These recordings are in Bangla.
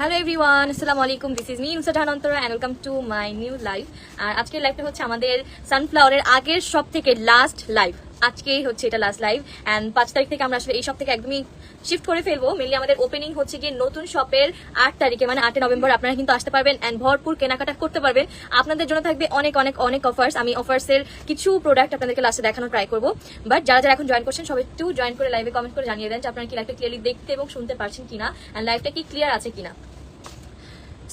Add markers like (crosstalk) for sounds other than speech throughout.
হ্যালো এভরিওয়ান আসসালামু আলাইকুম this is me Nusrat Antara and welcome to my new live আর আজকের লাইভটা হচ্ছে আমাদের সানফ্লাওয়ারের আগের সব থেকে লাস্ট লাইভ আজকেই হচ্ছে এটা লাস্ট লাইভ অ্যান্ড পাঁচ তারিখ থেকে আমরা আসলে এই সব থেকে একদমই শিফট করে ফেলব। মেনলি আমাদের ওপেনিং হচ্ছে গিয়ে নতুন শপের আট তারিখে মানে আটই নভেম্বর আপনারা কিন্তু আসতে পারবেন অ্যান্ড ভরপুর কেনাকাটা করতে পারবেন। আপনাদের জন্য থাকবে অনেক অনেক অনেক অফার্স আমি অফার্সের কিছু প্রোডাক্ট আপনাদেরকে লাস্টে দেখানোর ট্রাই করব। বাট যারা যারা এখন জয়েন করছেন, সবাই একটু জয়েন করে লাইভে কমেন্ট করে জানিয়ে দেন যে আপনারা কি লাইভটা ক্লিয়ারলি দেখতে এবং শুনতে পারছেন কিনা অ্যান্ড লাইভটা কি ক্লিয়ার আছে কিনা।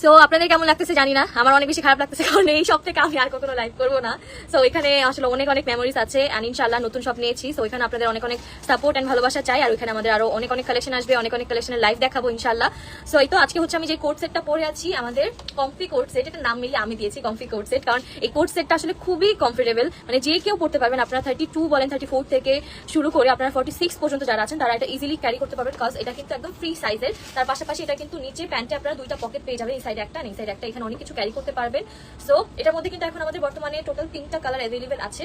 সো আপনাদের কেমন লাগতেছে জানি না। আমার অনেক বেশি খারাপ লাগতেছে, কারণ এই সব থেকে আমি আর কখনো লাইভ করব না। সো এখানে আসলে অনেক অনেক মেমোরিজ আছে অ্যান্ড ইনশাল্লাহ নতুন সব নিয়েছি। সো এখানে আপনাদের অনেক অনেক সাপোর্ট অ্যান্ড ভালোবাসা চাই, আর ওইখানে আমাদের আরও অনেক অনেক কালেকশন আসবে, অনেক অনেক কালেকশনের লাইভ দেখাবো ইনশাল্লাহ সো এই তো আজকে হচ্ছে আমি যে কোর্ট সেটটা পরে আছি, আমাদের কমফি কোর্ট সেট এটা নাম মিলিয়ে আমি দিয়েছি কমফি কোর্ট সেট কারণ এই কোর্ট সেটটা আসলে খুবই কমফোর্টেবল মানে যে কেউ পড়তে পারবেন, আপনারা থার্টি টু বলেন থার্টি ফোর থেকে শুরু করে আপনারা ফর্টি সিক্স পর্যন্ত যারা আছেন, তারা এটা ইজিলি ক্যারি করতে পারবেন বিকজ এটা কিন্তু একদম ফ্রি সাইজের তার পাশাপাশি এটা কিন্তু নিচে প্যান্টে আপনারা দুইটা পকেট পেয়ে যাবেন সাইডে একটা নেই সাইড একটা, এখানে অনেক কিছু ক্যারি করতে পারবেন। সো এটার মধ্যে কিন্তু এখন আমাদের বর্তমানে টোটাল তিনটা কালার অ্যাভেলেবেল আছে।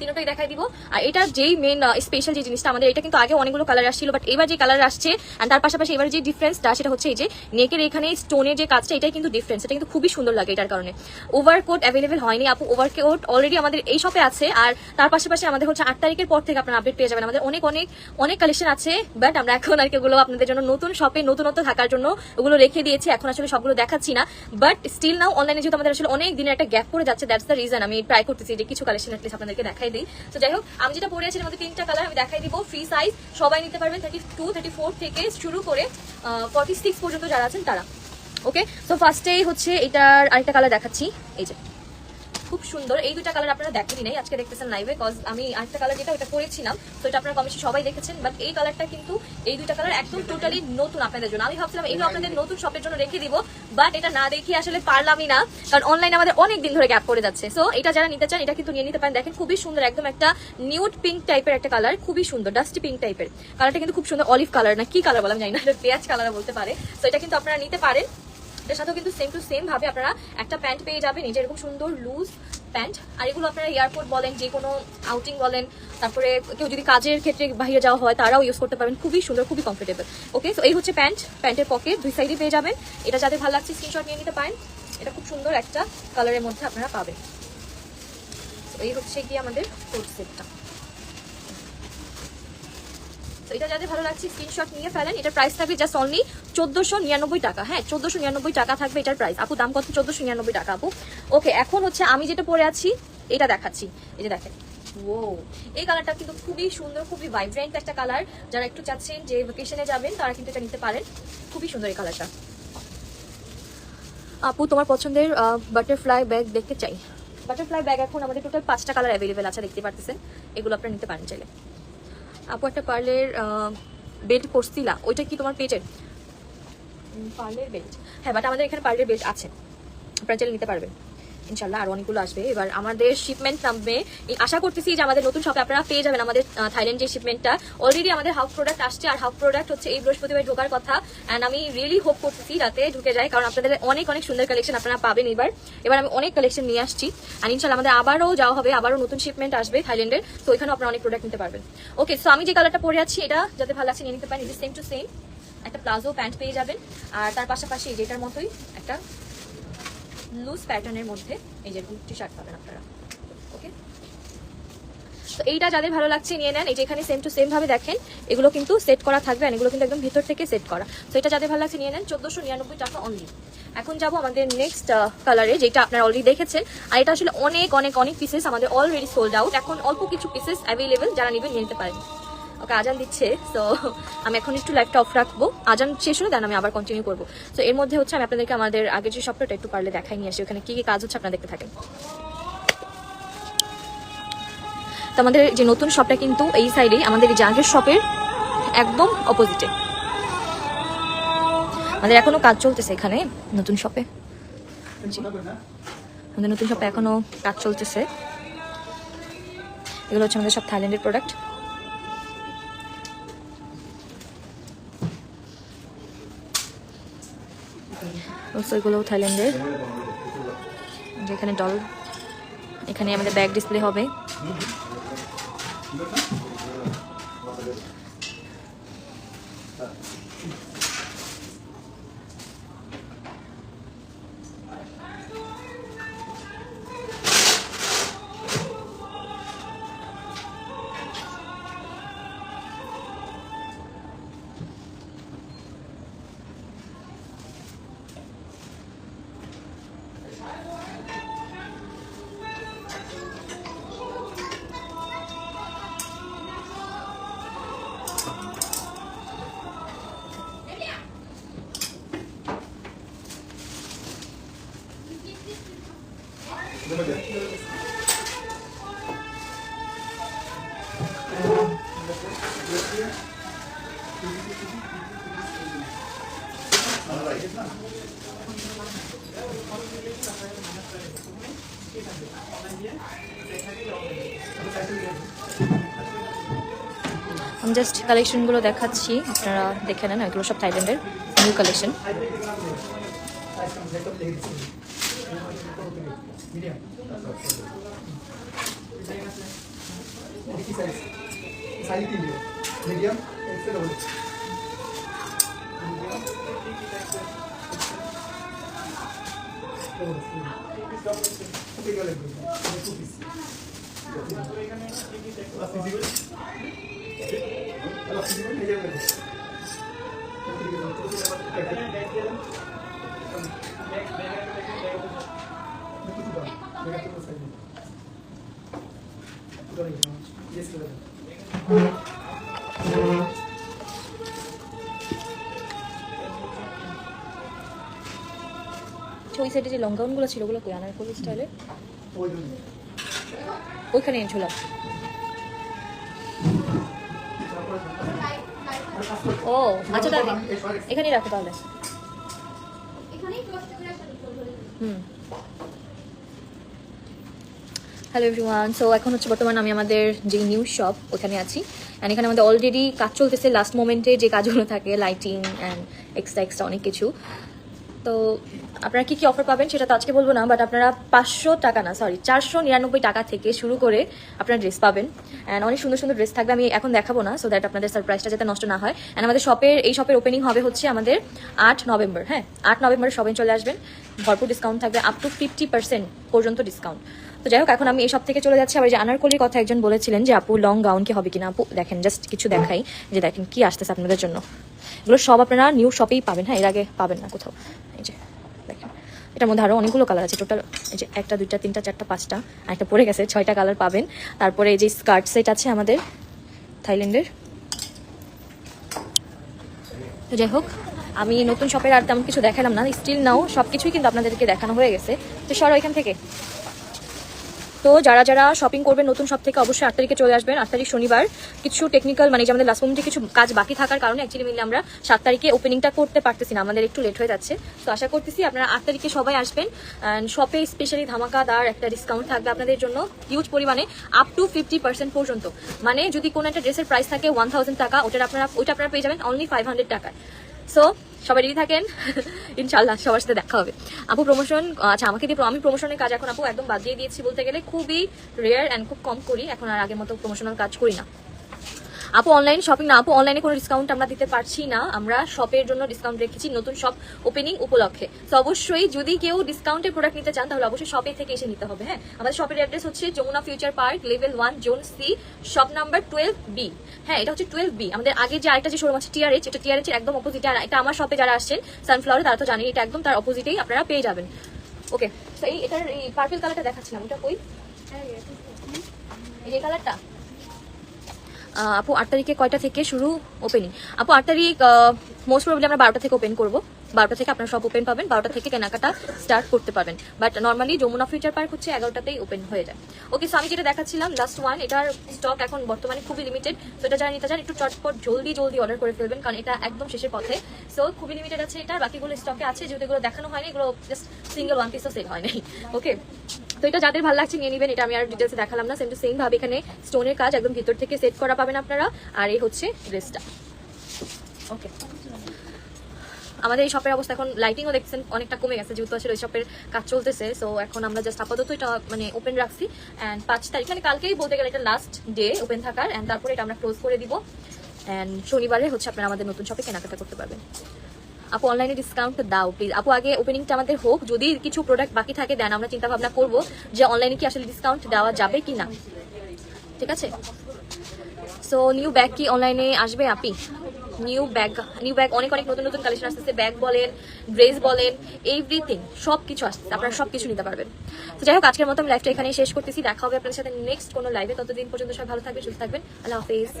তিনটাই দেখাই দিব। আর এটা যেই মেন স্পেশাল যে জিনিসটা আমাদের, এটা কিন্তু আগে অনেকগুলো কালার আসছিল বাট এবার যে কালার আসছে আর তার পাশাপাশি এবার যে ডিফারেন্সটা সেটা হচ্ছে এই যে নেকের এখানে স্টোনের যে কাজটা, এটাই কিন্তু ডিফারেন্স এটা কিন্তু খুবই সুন্দর লাগে এটার কারণে। ওভারকোট অ্যাভেলেবেল হয়নি আপু ওভারকোট অলরেডি আমাদের এই শপে আছে, আর তার পাশাপাশি আমাদের হচ্ছে আট তারিখের পর থেকে আপনারা আপডেট পেয়ে যাবেন। আমাদের অনেক অনেক অনেক কালেকশন আছে বাট আমরা এখন আর কি ওগুলো আপনাদের জন্য নতুন শপে নতুনত্ব থাকার জন্য ওগুলো রেখে দিয়েছি, এখন আসলে সবগুলো দেখাচ্ছি না। বাট স্টিল নাও অনলাইনে যেহেতু আমাদের আসলে অনেক দিনের একটা গ্যাপ পড়ে যাচ্ছে দ্যাটস দ্য রিজন আমি ট্রাই করতেছি যে কিছু কালেকশন অ্যাটলিস্ট আপনাদেরকে দেখাই দিই। তো যাই হোক, আমি যেটা পরে আছি মধ্যে তিনটা কালার আমি দেখাই দিব। ফ্রি সাইজ সবাই নিতে পারবেন। থার্টি টু থার্টি ফোর থেকে শুরু করে ফর্টি সিক্স পর্যন্ত যারা আছেন তারা। ওকে তো ফার্স্টেই হচ্ছে এটার আরেকটা কালার দেখাচ্ছি। এই যে। খুব সুন্দর। এই দুইটা কালার আপনারা দেখেনি নাই আজকে দেখতেছেন লাইভে কজ আমি আরেকটা কালার যেটা ওটা করেছিলাম। তো এটা আপনারা কমেন্টে সবাই দেখেছেন বাট এই কালারটা কিন্তু এই দুইটা কালার একদম টোটালি নতুন আপনাদের জন্য। আমি ভাবছিলাম এগুলো আপনাদের নতুন শপের জন্য রেখে দিব বাট এটা না দেখে আসলে পারলামই না কারণ অনলাইনে আমাদের অনেক দিন ধরে গ্যাপ করে যাচ্ছে। সো এটা যারা নিতে চান এটা কিন্তু নিয়ে নিতে পারেন। দেখেন খুবই সুন্দর একদম একটা নিউড পিঙ্ক টাইপের একটা কালার খুবই সুন্দর ডাস্টি পিঙ্ক টাইপের কালারটা কিন্তু খুব সুন্দর অলিভ কালার না কি কালার বললাম জানি না এটা (laughs) পেঁয়াজ কালার বলতে পারে। তো এটা কিন্তু আপনারা নিতে পারেন। এটার সাথেও কিন্তু সেম টু সেম ভাবে আপনারা একটা প্যান্ট পেয়ে যাবেন। এই যে এরকম সুন্দর লুজ প্যান্ট আর এগুলো আপনারা এয়ারপোর্ট বলেন, যে কোনো আউটিং বলেন, তারপরে কেউ যদি কাজের ক্ষেত্রে বাইরে যাওয়া হয়, তারাও ইউজ করতে পারবেন। খুবই সুন্দর, খুবই কমফোর্টেবল ওকে তো এই হচ্ছে প্যান্ট প্যান্টের পকেট দুই সাইডে পেয়ে যাবেন। এটা যাদের ভালো লাগছে স্ক্রিনশট নিয়ে নিতে পারেন। এটা খুব সুন্দর একটা কালারের মধ্যে আপনারা পাবেন। এই হচ্ছে কি আমাদের কোট সেটটা তো এটা যাদের ভালো লাগছে স্ক্রিনশট নিয়ে ফেলেন, এটার প্রাইস থাকবে জাস্ট অনলি চোদ্দশো নিরানব্বই টাকা। হ্যাঁ চোদ্দশো নিরানব্বই টাকা থাকবে এটার প্রাইস আপু, দাম কত? চোদ্দশো নিরানব্বই টাকা, আপু। ওকে এখন হচ্ছে আমি যেটা পরে আছি, এটা দেখাচ্ছি। এই যে দেখেন। ও এই কালারটা কিন্তু খুবই সুন্দর, খুবই ভাইব্রেন্ট একটা কালার যারা একটু চাচ্ছেন যে ভেকেশনে যাবেন, তারা কিন্তু এটা নিতে পারেন। খুবই সুন্দর এই কালারটা আপু, তোমার পছন্দের বাটারফ্লাই ব্যাগ দেখতে চাই। বাটারফ্লাই ব্যাগ এখন আমাদের টোটাল পাঁচটা কালার অ্যাভেলেবেল আছে, দেখতে পারতেছেন? এগুলো আপনারা নিতে পারেন চাইলে। আপু একটা পার্লের বেল্ট পরছিলা ওইটা কি তোমার পেটের পার্লের বেল্ট হ্যাঁ বাট আমাদের এখানে পার্লের বেল্ট আছে। আপনারা চাইলে নিতে পারবেন। ইনশাল্লাহ আর অনেকগুলো আসবে। এবার আমাদের শিপমেন্ট নামবে। আশা করতেছি যে আমাদের নতুন শপে আপনারা পেয়ে যাবেন আমাদের থাইল্যান্ড যে শিপমেন্টটা অলরেডি আমাদের হাফ প্রোডাক্ট আসছে, আর হাফ প্রোডাক্ট হচ্ছে এই বৃহস্পতিবার ঢোকার কথা। অ্যান্ড আমি রিয়েলি হোপ করতেছি রাতে ঢুকে যায়, কারণ আপনাদের অনেক অনেক সুন্দর কালেকশন আপনারা পাবেন এবার। এবার আমি অনেক কালেকশন নিয়ে আসছি। আর ইনশাল্লাহ আমাদের আবারও যাওয়া হবে, আবারও নতুন শিপমেন্ট আসবে থাইল্যান্ডের তো ওইখানেও আপনারা অনেক প্রোডাক্ট নিতে পারবেন। ওকে সো আমি যে কালারটা পরে আছি, এটা যাতে ভালো আছে নিয়ে নিতে পারেন। সেম টু সেম একটা প্লাজো প্যান্ট পেয়ে যাবেন। আর তার পাশাপাশি যেটার মতোই একটা লুজ প্যাটার্নের মধ্যে এই যে টি শার্ট পাবেন আপনারা। ওকে তো এইটা যাদের ভালো লাগছে, নিয়ে নেন। যে এখানে সেম টু সেম ভাবে দেখেন, এগুলো কিন্তু সেট করা থাকবে এগুলো কিন্তু একদম ভিতর থেকে সেট করা। তো এটা যাদের ভালো লাগছে, নিয়ে নেন। চোদ্দশো নিরানব্বই টাকা অনলি এখন যাব আমাদের নেক্সট কালারে যেটা আপনারা অলরেডি দেখেছেন। আর এটা আসলে অনেক অনেক অনেক পিসেস আমাদের অলরেডি সোল্ড আউট এখন অল্প কিছু পিসেস অ্যাভেলেবেল যারা নেবেন, নিয়ে নিতে পারেন। ওকে আজান দিচ্ছে তো আমি এখন একটু লাইভটা অফ রাখব। আজান শেষ হলে দেন আমি আবার কন্টিনিউ করব। তো এর মধ্যে হচ্ছে আমি আপনাদেরকে আমাদের আগের যে শপটা একটু পারলে দেখাই নিয়ে আসি। ওখানে কি কি কাজ হচ্ছে আপনারা দেখতে থাকেন। তো আমাদের যে নতুন শপটা কিন্তু এই সাইডে আমাদের আগের শপের একদম অপোজিটে আমাদের এখনও কাজ চলতেছে এখানে, নতুন শপে আমাদের নতুন শপে এখনও কাজ চলতেছে। এগুলো হচ্ছে আমাদের সব থাইল্যান্ডের প্রোডাক্ট অলসো এগুলোও থাইল্যান্ডের যেখানে ডল এখানে আমাদের ব্যাগ ডিসপ্লে হবে। আমি জাস্ট কালেকশনগুলো দেখাচ্ছি। আপনারা দেখে নেন এগুলো সব থাইল্যান্ডের নিউ কালেকশন মিডিয়াম এক্সেল হলো Yes, সাইডে যে লং গাউনগুলো ছিল, ওগুলো কই? আনারকলি জন্য ওইখানে ঝুলাম ও আচ্ছা তাহলে এখানেই রাখো তাহলে। হুম। হ্যালো এভরিওয়ান সো এখন হচ্ছে বর্তমানে আমি আমাদের যে নিউ শপ ওখানে আছি। অ্যান্ড এখানে আমাদের অলরেডি কাজ চলতেছে লাস্ট মোমেন্টে যে কাজগুলো থাকে লাইটিং অ্যান্ড এক্সট্রা এক্সট্রা অনেক কিছু। তো আপনারা কি কি অফার পাবেন সেটা তো আজকে বলব না বাট আপনারা পাঁচশো টাকা না সরি চারশো নিরানব্বই টাকা থেকে শুরু করে আপনারা ড্রেস পাবেন। অ্যান্ড অনেক সুন্দর সুন্দর ড্রেস থাকবে, আমি এখন দেখাবো না সো দ্যাট আপনাদের সারপ্রাইজটা যাতে নষ্ট না হয়। অ্যান্ড আমাদের শপের এই শপের ওপেনিং হবে হচ্ছে আমাদের আট নভেম্বর হ্যাঁ আট নভেম্বরে সবাই চলে আসবেন। ভরপুর ডিসকাউন্ট থাকবে আপ টু ফিফটি পার্সেন্ট পর্যন্ত ডিসকাউন্ট তো যাই হোক, এখন আমি এই সব থেকে চলে যাচ্ছি। আবার যে আনারকলির কথা একজন বলেছিলেন যে, আপু লং গাউন কি হবে কিনা? আপু, দেখেন জাস্ট কিছু দেখাই, যে দেখেন কি আসতেছে আপনাদের জন্য। এগুলো সব আপনারা নিউ শপেই পাবেন। হ্যাঁ এর আগে পাবেন না কোথাও। এই যে, দেখেন, এটার মধ্যে আরও অনেকগুলো কালার আছে। টোটাল এই যে একটা, দুইটা, তিনটা, চারটা, পাঁচটা একটা পড়ে গেছে, ছয়টা কালার পাবেন। তারপরে এই যে স্কার্ট সেট আছে আমাদের থাইল্যান্ডের। যাই হোক, আমি নতুন শপের আর তেমন কিছু দেখালাম না। স্টিল নাও সব কিছুই কিন্তু আপনাদেরকে দেখানো হয়ে গেছে। তো সরো ওইখান থেকে। তো যারা যারা শপিং করবেন, নতুন শপ থেকে অবশ্যই আট তারিখে চলে আসবেন। আট তারিখ শনিবার। কিছু টেকনিক্যাল মানে আমাদের লাস্ট মোমেন্টে কিছু কাজ বাকি থাকার কারণে অ্যাকচুয়ালি মিলে আমরা সাত তারিখে ওপেনিংটা করতে পারতেছি না। আমাদের একটু লেট হয়ে যাচ্ছে। তো আশা করতেছি আপনারা আট তারিখে সবাই আসবেন। শপে স্পেশালি ধামাকাদার একটা ডিসকাউন্ট থাকবে আপনাদের জন্য। হিউজ পরিমাণে আপ টু ফিফটি পার্সেন্ট পর্যন্ত। মানে যদি কোনো একটা ড্রেসের প্রাইস থাকে ওয়ান থাউজেন্ড টাকা ওটা আপনারা, ওইটা আপনারা পেয়ে যাবেন অনলি ফাইভ হান্ড্রেড টাকায়। সো সবাই রেডি থাকেন? ইনশাল্লাহ সবার সাথে দেখা হবে। আপু প্রমোশন আচ্ছা আমাকে দিয়ে আমি প্রমোশনের কাজ এখন আপু একদম বাদ দিয়ে দিয়েছি বলতে গেলে খুবই রেয়ার অ্যান্ড খুব কম করি। এখন আর আগের মতো প্রমোশনাল কাজ করি না। আপু অনলাইন শপিং না, আপু অনলাইনে কোনো ডিসকাউন্ট আমরা দিতে পারছি না। আমরা শপের জন্য ডিসকাউন্ট রেখেছি, নতুন শপ ওপেনিং উপলক্ষে। তো অবশ্যই যদি কেউ ডিসকাউন্টের প্রোডাক্ট নিতে চান, তাহলে অবশ্যই শপে থেকে এসে নিতে হবে হ্যাঁ? আমাদের শপের অ্যাড্রেস হচ্ছে Jamuna Future Park level one zone C shop number twelve B হ্যাঁ এটা হচ্ছে টুয়েলভ বি আমাদের আগে যে আরেকটা যে শোরুম আছে টিআরএচ এটা টিআরএচ এর একদম অপোজিটে আর এটা আমার শপে যারা আসছেন সানফ্লাওয়ারে তারা তো জানেন এটা একদম তার অপোজিটেই আপনারা পেয়ে যাবেন। ওকে তো এই এটার এই পার্পল কালারটা দেখাচ্ছিলাম, ওটা কই? এই কালারটা আপু, আট তারিখে কয়টা থেকে শুরু ওপেনিং আপু, আট তারিখ মোস্ট প্রবলি আমরা বারোটা থেকে ওপেন করব। বারোটা থেকে আপনারা সব ওপেন পাবেন, বারোটা থেকে কেনাকাটা স্টার্ট করতে পারবেন। But normally Jamuna Future Park হচ্ছে এগারোটাতেই ওপেন হয়ে যায়। ওকে সো আমি যেটা দেখাচ্ছিলাম লাস্ট ওয়ান এটার স্টক এখন বর্তমানে খুবই লিমিটেড তো এটা যারা নিতে চান, একটু চটপট, জলদি জলদি অর্ডার করে ফেলবেন, কারণ এটা একদম শেষের পথে। সো খুবই লিমিটেড আছে এটা, বাকিগুলো স্টকে আছে, যেহেতু এগুলো দেখানো হয়নি, এগুলো জাস্ট সিঙ্গেল ওয়ান পিসও সেল হয় নাই ওকে তো এটা যাদের ভালো লাগছে নিয়ে নেবেন, এটা আমি আর ডিটেলসে দেখালাম না সেম টু সেম ভাবে এখানে স্টোনের কাজ একদম ভিতর থেকে সেট করা পাবেন আপনারা, আর এই হচ্ছে ড্রেসটা ওকে আমাদের এই শপের অবস্থা এখন লাইটিংও দেখছেন, অনেকটা কমে গেছে, যেহেতু আসলে ওই শপের কাজ চলতেছে সো এখন আমরা জাস্ট আপাতত এটা মানে ওপেন রাখছি। অ্যান্ড পাঁচ তারিখ মানে কালকেই বলতে গেলে এটা লাস্ট ডে ওপেন থাকার অ্যান্ড তারপরে এটা আমরা ক্লোজ করে দিব। অ্যান্ড শনিবারে হচ্ছে আপনারা আমাদের নতুন শপে কেনাকাটা করতে পারবেন। আপু অনলাইনে ডিসকাউন্ট দাও প্লিজ আপু, আগে ওপেনিংটা আমাদের হোক। যদি কিছু প্রোডাক্ট বাকি থাকে দেন আমরা চিন্তা ভাবনা করব যে অনলাইনে কি আসলে ডিসকাউন্ট দেওয়া যাবে কি না। ঠিক আছে? সো নিউ ব্যাগ কি অনলাইনে আসবে, আপি? নিউ ব্যাগ নিউ ব্যাগ অনেক অনেক নতুন নতুন কালেকশন আসতেছে। ব্যাগ বলেন ড্রেস বলেন এভরিথিং সব কিছু আসতেছে। আপনারা সব কিছু নিতে পারবেন। তো যাই হোক, আজকের মতো আমি লাইভটা এখানেই শেষ করতেছি। দেখা হবে আপনাদের সাথে নেক্সট কোনো লাইভে ততদিন পর্যন্ত সবাই ভালো থাকবেন, সুস্থ থাকবেন। আল্লাহ হাফেজ।